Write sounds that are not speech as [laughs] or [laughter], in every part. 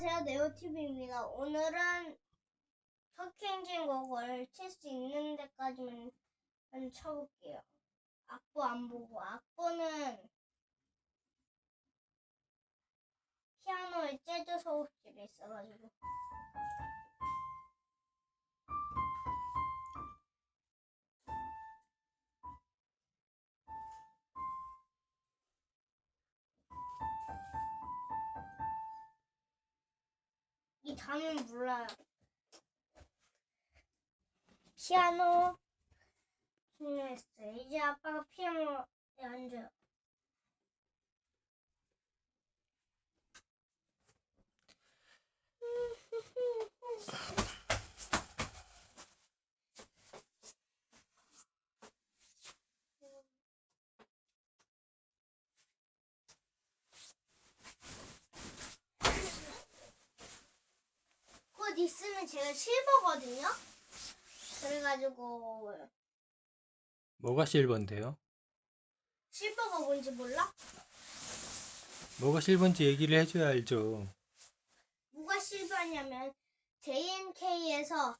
안녕하세요 네오TV입니다. 오늘은 터키엔진 곡을 칠수 있는 데까지만 쳐볼게요. 악보 안 보고 악보는 피아노에 재즈 소음실이 있어가지고 이 단은 몰라요. 피아노 중요했어요. 이제 아빠가 피아노에 앉아요. 곧 있으면 제가 실버거든요. 그래가지고 뭐가 실버인데요? 실버가 뭔지 몰라? 뭐가 실버인지 얘기를 해줘야 알죠. 뭐가 실버냐면 JNK에서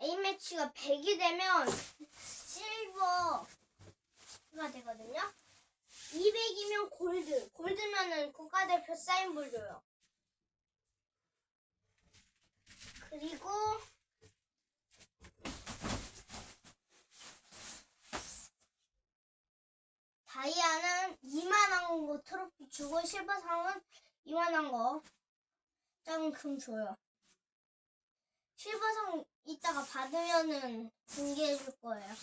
A매치가 100이 되면 실버가 되거든요. 200이면 골드. 골드면은 국가대표 사인볼 줘요. 그리고 다이아는 이만한 거 트로피 주고 실버상은 이만한 거 작은 금 줘요. 실버상 이따가 받으면은 공개해 줄 거예요.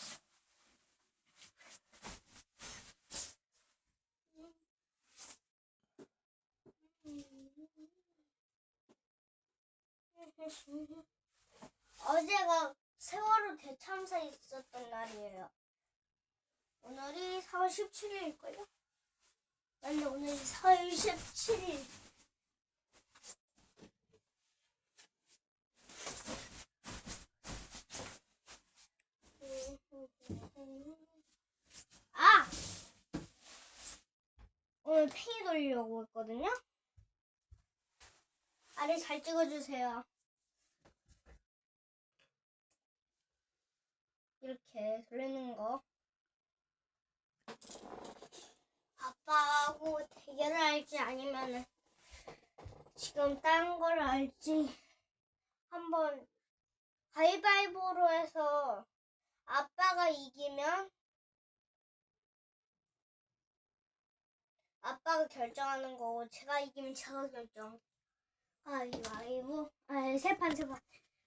어제가 세월호 대참사 있었던 날이에요. 오늘이 4월 17일일걸요? 근데 오늘이 4월 17일. 아! 오늘 팽이 돌리려고 했거든요? 아래 잘 찍어주세요. 이렇게 돌리는 거. 아빠하고 대결을 할지 아니면은 지금 다른 걸 할지 한번 가위바위보로 해서 아빠가 이기면 아빠가 결정하는 거고 제가 이기면 제가 결정. 가위바위보. 아니 세판 세판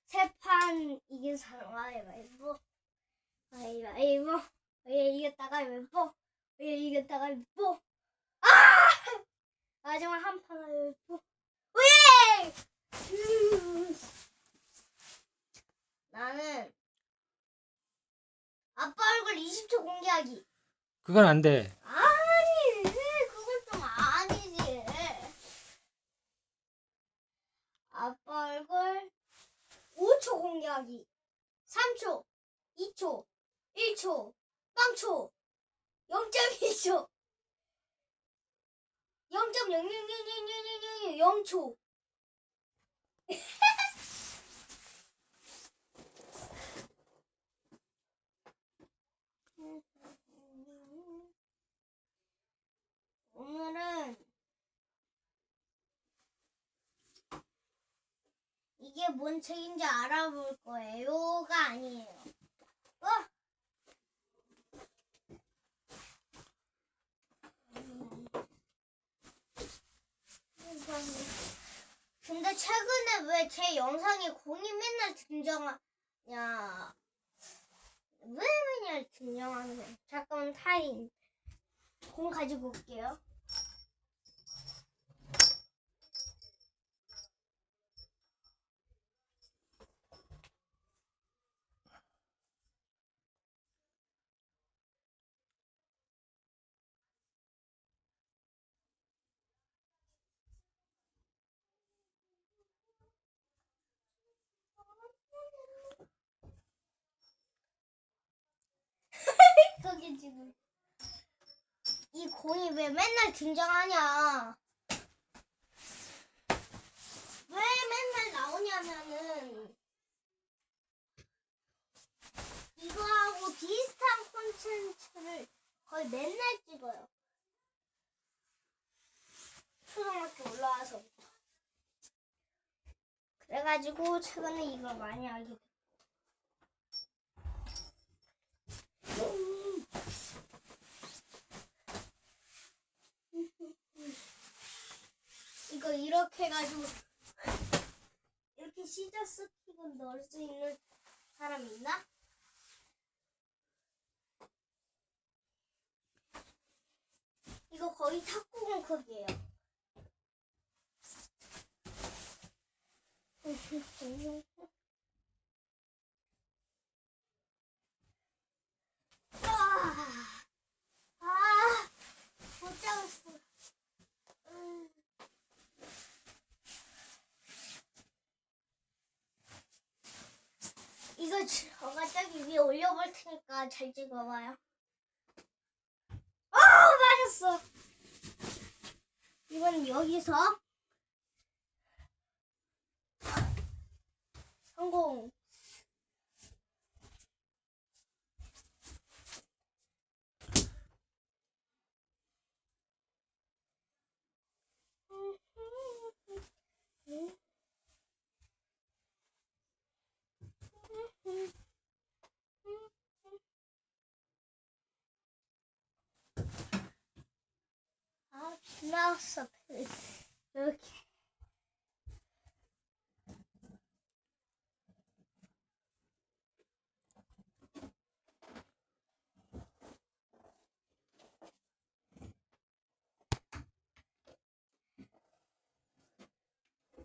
세판 이긴 사람 가위바위보. 가위바위보. 왜 이겼다 가위바위보. 왜 이겼다 가위바위보. 아! 마지막 한판 가위바위보. 왜? 음. 나는 아빠 얼굴 20초 공개하기. 그건 안 돼. 아니, 그건 좀 아니지. 아빠 얼굴 5초 공개하기. 3초, 2초, 1초, 0초, 0.1초, 0.0000000초. 오늘은 이게 뭔 책인지 알아볼 거예요가 아니에요. 어? 근데 최근에 왜 제 영상에 공이 맨날 등장하냐? 왜 맨날 등장하는 거야? 잠깐만 타임. 공 가지고 올게요. 공이 왜 맨날 등장하냐? 왜 맨날 나오냐면은 이거하고 비슷한 콘텐츠를 거의 맨날 찍어요. 초등학교 올라와서부터. 그래가지고 최근에 이걸 많이 알게 됐고. 이거 이렇게 해가지고 이렇게 시저 스틱을 넣을 수 있는 사람 있나? 이거 거의 탁구공 크기예요. [laughs] 아, 아, 못 잡았어. 음. 이거 저기 위에 올려볼 테니까 잘 찍어봐요. 아, 맞았어. 이건 여기서 성공. 아, 나왔어. 이렇게.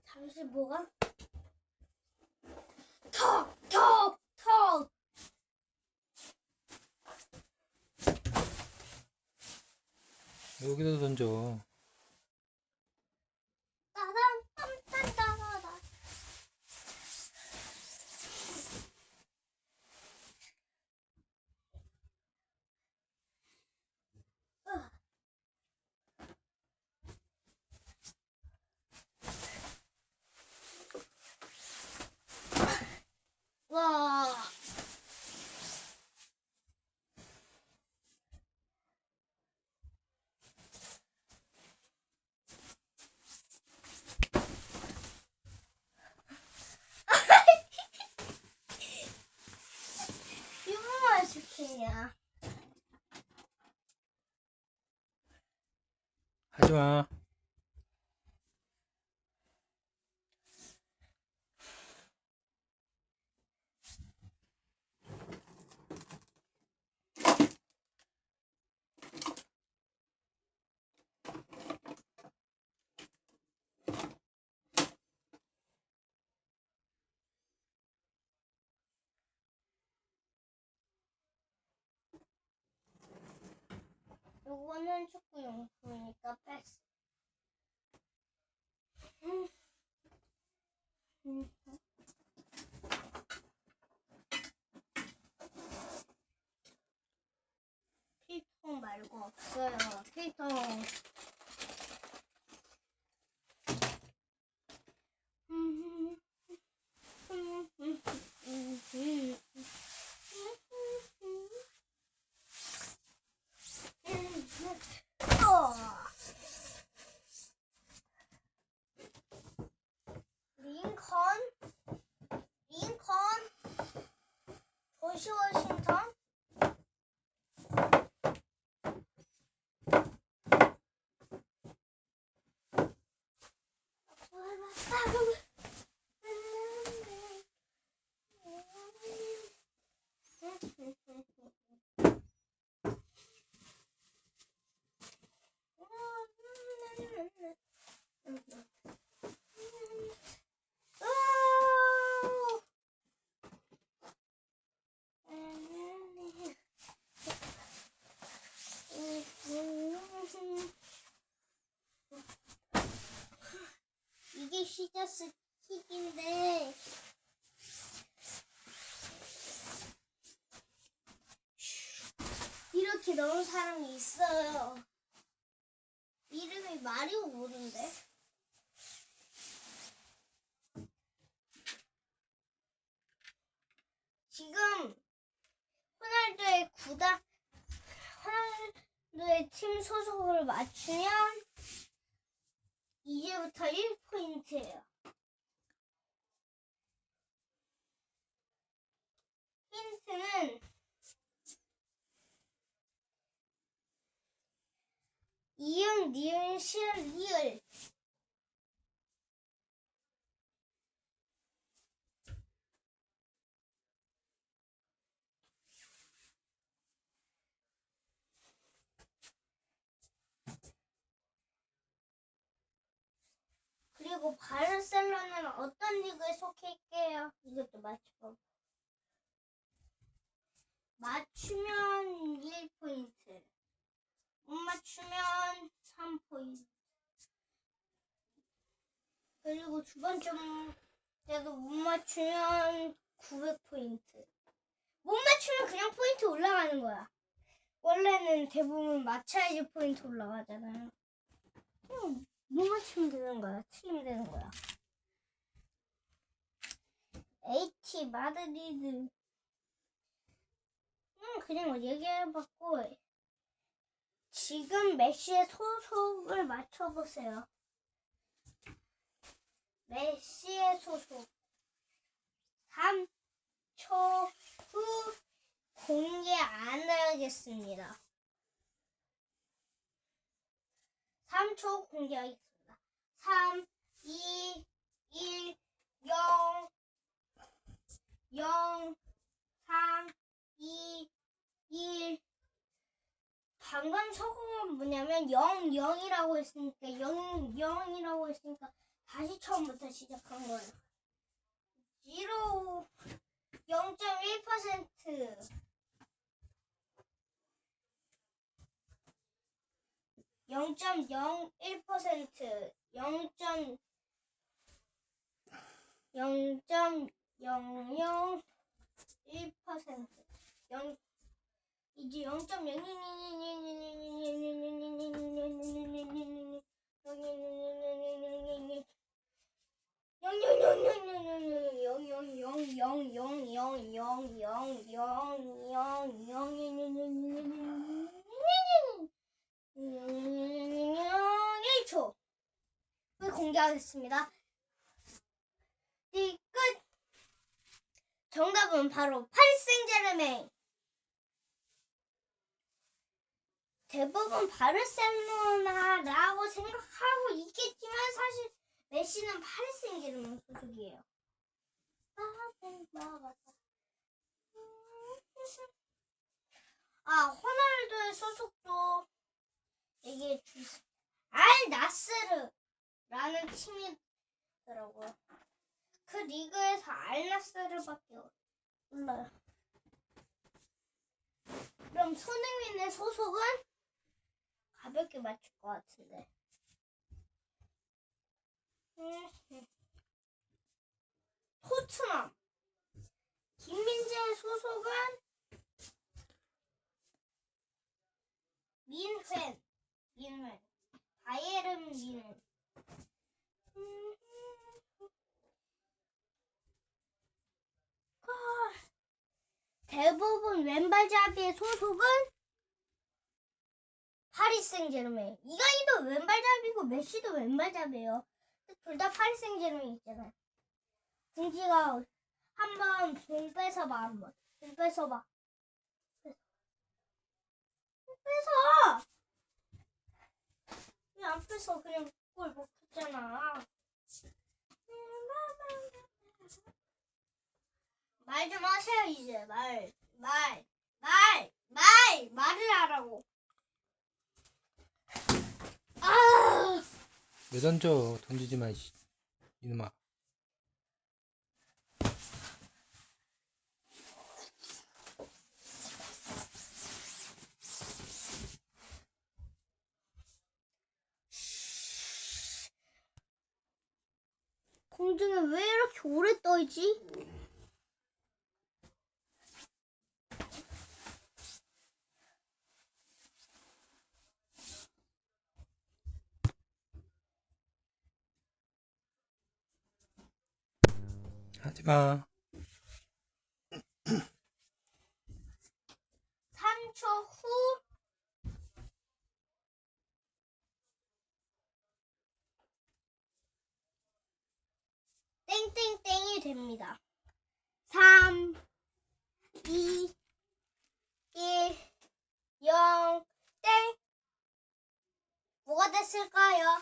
잠시 뭐가? 턱! 턱! 턱! 여기다 던져. 따단 딴딴따다다. 와. 유머만 시키냐? 하 요거는 축구 용품이니까 뺐어. 필통 말고 없어요. 필통. 어. 링컨, 링컨, 조시 워싱턴. 이게 시저 스틱인데 넣은 사람이 있어요. 이름이 마리오 모르는데? 지금 호날두의 구단 호날두의 팀 소속을 맞추면 이제부터 1포인트예요. 이응, 니은, 시을, 리을. 그리고 바르셀로나는 어떤 리그에 속해 있게요? 이것도 맞춰봐. 맞추면 1포인트. 못 맞추면 3포인트. 그리고 두 번째 문제도 못 맞추면 900포인트. 못 맞추면 그냥 포인트 올라가는 거야. 원래는 대부분 맞춰야지 포인트 올라가잖아요. 음, 못 맞추면 되는 거야. 틀리면 되는 거야. H 마드리드. 음, 그냥 얘기해봤고 지금 메시의 소속을 맞춰보세요. 메시의 소속 3초 후 공개 안 하겠습니다. 3초 공개하겠습니다. 3, 2, 1, 0, 0, 3, 2, 1. 방금 소금은 뭐냐면 0, 0이라고 했으니까 0, 0이라고 했으니까 다시 처음부터 시작한 거예요. 0, 0.1% 0.01% 0. 0.001% 0 이제 0 0.0000000000000000000000000000000000000000000000000000000000000000000000000000000000000000000000000000000000000000000000000000000000000000000000000000000000000000000000000000000000000000000000000000000000000000000000000000000000000000000000000000000000000000000000000000000000000000000000000000000000000000000000000000000000000000000000000000000000000000000000000000000000000000000000000000000000000000000000000000000000000000000000000000000000000000000000000000000000000000000000000000000000000000000000000000000000000000000000000000000000000000000000000000000000000000000000000000000000000000000000000000000000000000000000000000000000000000000000000000000000000000000000000000000000000000000000000000000000000000000000000000000000000000000000000000000000000000000 대부분 바르셀로나라고 생각하고 있겠지만 사실 메시는 파리 생제르맹 소속이에요. 아, 호날두의 소속도 주세요. 알 나스르라는 팀이더라고요. 그 리그에서 알 나스르밖에 몰라요. 그럼 손흥민의 소속은 가볍게 맞출 것 같은데. 음, 음. 토트넘. 김민재의 소속은 민회. 민회. 바이에른 민회. 음, 아, 대부분 왼발잡이의 소속은 파리 생제르맹. 이강인도 왼발잡이고 메시도 왼발잡이에요. 둘 다 파리 생제르맹 있잖아요. 등지가 한번 등 뺏어봐 한번. 등 뺏어봐. 뺏어. 왜안 뺏어? 그냥 골 먹혔잖아. 말 좀 하세요 이제 말, 말, 말, 말, 말을 하라고. 아, 왜 던져? 던지지 마, 이씨. 이놈아. 공중에 왜 이렇게 오래 떠 있지? 마. 3초 후 땡땡땡이 됩니다. 3 2 1 0 땡. 뭐가 됐을까요?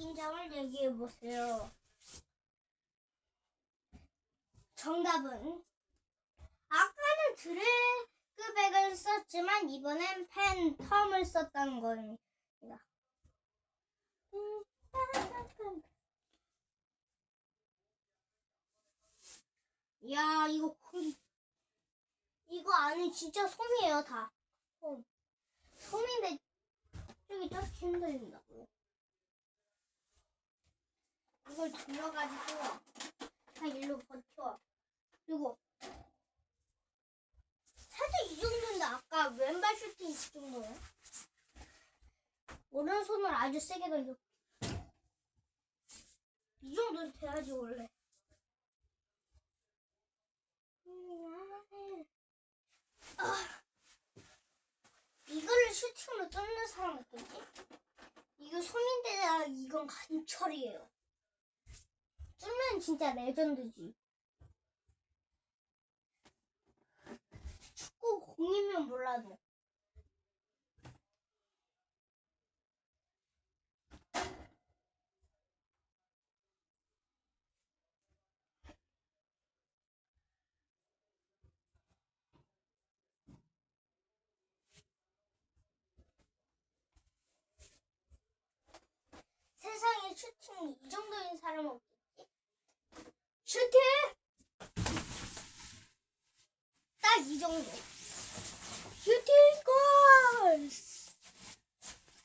바뀐 점을 얘기해 보세요. 정답은 아까는 드래그백을 썼지만 이번엔 팬텀을 썼다는 겁니다. 음, 야 이거 이거 안에 진짜 솜이에요 다. 솜. 솜인데 저기 딱 힘들린다고. 이걸 돌려가지고 다 일로 버텨. 그리고 살짝 이 정도인데 아까 왼발 슈팅 이 정도네. 오른손을 아주 세게 던져. 이 정도 돼야지 원래. 아, 이거를 슈팅으로 뚫는 사람 없겠지? 이거 소민대나 이건 간철이에요. 뚫면 진짜 레전드지. 축구 공이면 몰라도. 세상에 슈팅이 이 정도인 사람 없겠지? 슈팅! 딱이 정도. 슈팅 골!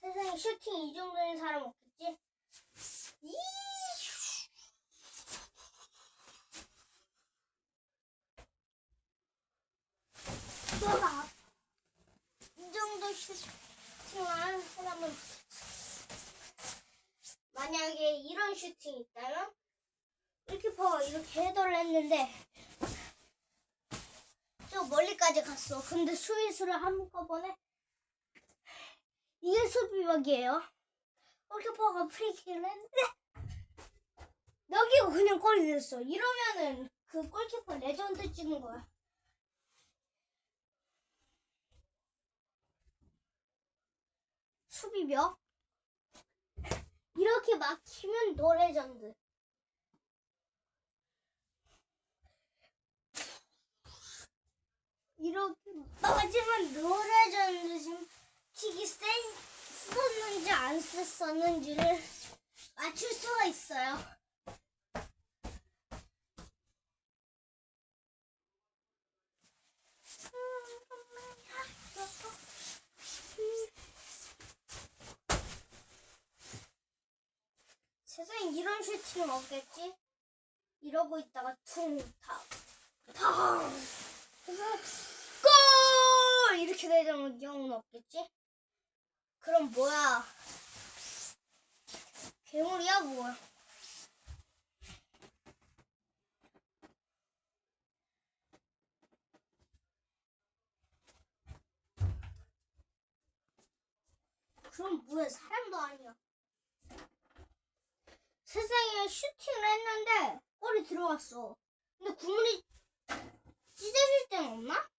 세상에 슈팅 이 정도인 사람 없겠지? 이 봐봐. 이 정도 하는 사람은 만약에 이런 슈팅이 있다면 골키퍼가 이렇게 헤더를 했는데 저 멀리까지 갔어. 근데 수비수를 한꺼번에 이게 수비박이에요. 골키퍼가 프리킥을 했는데 여기가 그냥 골이 됐어. 이러면은 그 골키퍼 레전드 찍은 거야. 수비벽 이렇게 막히면 노레전드. 이렇게 막지만 노레전드 지금 킥이 세, 썼는지 안 썼는지를 맞출 수가 있어요. 세상에 이런 슈팅은 없겠지? 이러고 있다가 퉁, 타, 팡! 그래서 골! 이렇게 되는 경우는 없겠지? 그럼 뭐야? 괴물이야 뭐야? 그럼 뭐야? 사람도 아니야. 세상에 슈팅을 했는데 골이 들어갔어. 근데 국물이 찢어질 데는 없나?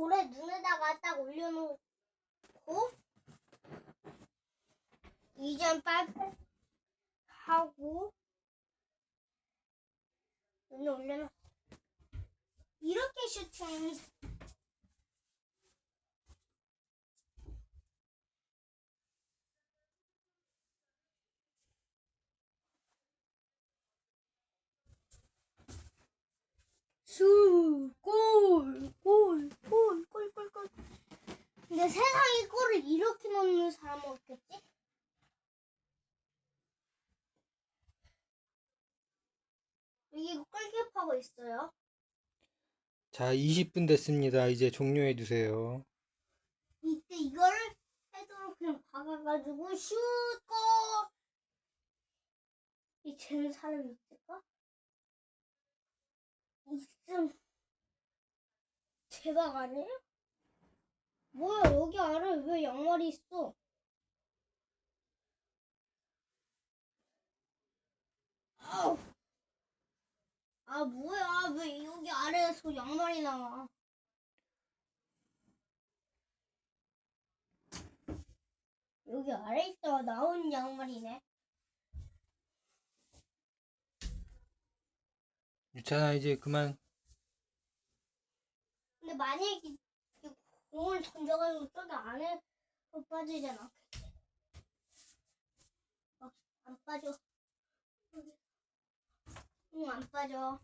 고래 눈에다가 딱 올려놓고 이젠 빨빨 하고 눈에 올려놓고 이렇게 슈팅 수, 골, 골, 골, 골, 골, 골. 근데 세상에 골을 이렇게 넣는 사람은 없겠지? 여기 골키퍼가 있어요. 자, 20분 됐습니다. 이제 종료해 주세요. 이때 이거를 헤드로 그냥 박아가지고 슛, 골! 이 되는 사람이 있을까? 있음. 대박 아니에요? 뭐야, 여기 아래 왜 양말이 있어? 아우. 아 뭐야 왜 여기 아래에서 양말이 나와 여기 아래 있다가 나온 양말이네 유찬아 이제 그만 근데 만약에 이 공을 던져가지고 저기 안에 않겠지 어, 안 빠져. 응 안 빠져.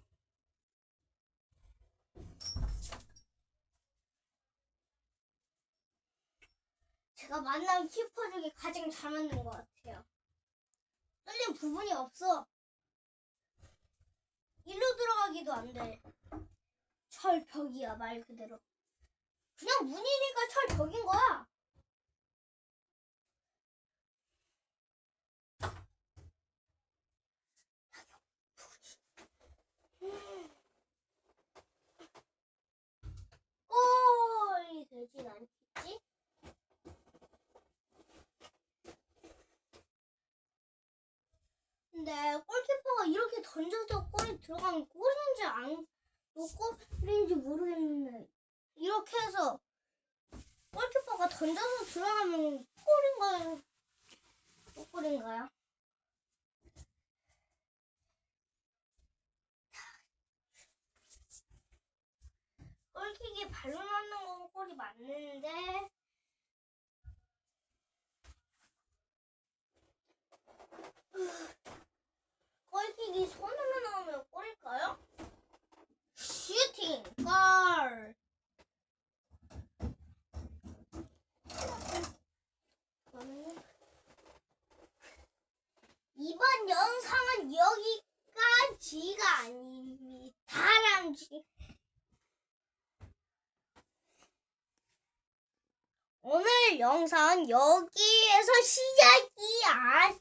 제가 만난 키퍼 중에 가장 잘 맞는 것 같아요. 뚫린 부분이 없어. 일로 들어가기도 안 돼 철벽이야 말 그대로. 그냥 문이니까 철벽인 거야 골이 되진 않겠지? 근데 골키퍼가 이렇게 던져서 골이 들어가면 골인지 안 골인지 모르겠는데 이렇게 해서 골키퍼가 던져서 들어가면 골인가요? 못 골인가요? 골킥이 발로 넣는 건 골이 맞는데 골킥이 손으로 넣으면 골일까요? 슈팅 골 그러면은 이번 영상은 여기까지가 아닙니다. 다람쥐. 오늘 영상은 여기에서 시작이 안,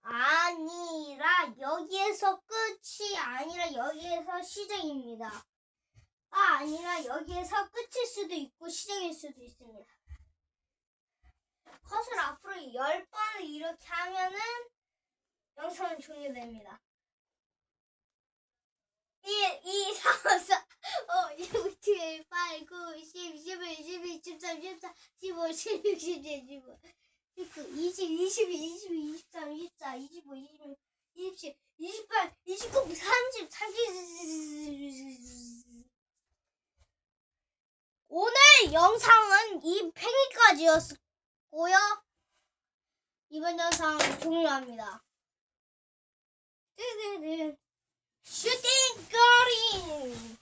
아니라 여기에서 끝이 아니라 여기에서 시작입니다. 아, 아니라 여기에서 끝일 수도 있고 시작일 수도 있습니다. 컷을 앞으로 10번을 이렇게 하면은 영상은 종료됩니다. 1, 2, 3, 4, 5, 6, 7, 8, 9, 10, 11, 12, 13, 14, 15, 16, 17, 18, 19, 20, 21, 22, 23, 24, 25, 26, 27, 28, 29, 30, 30. 오늘 영상은 이 팽이까지였고요. 이번 영상 종료합니다. 슈팅 거리!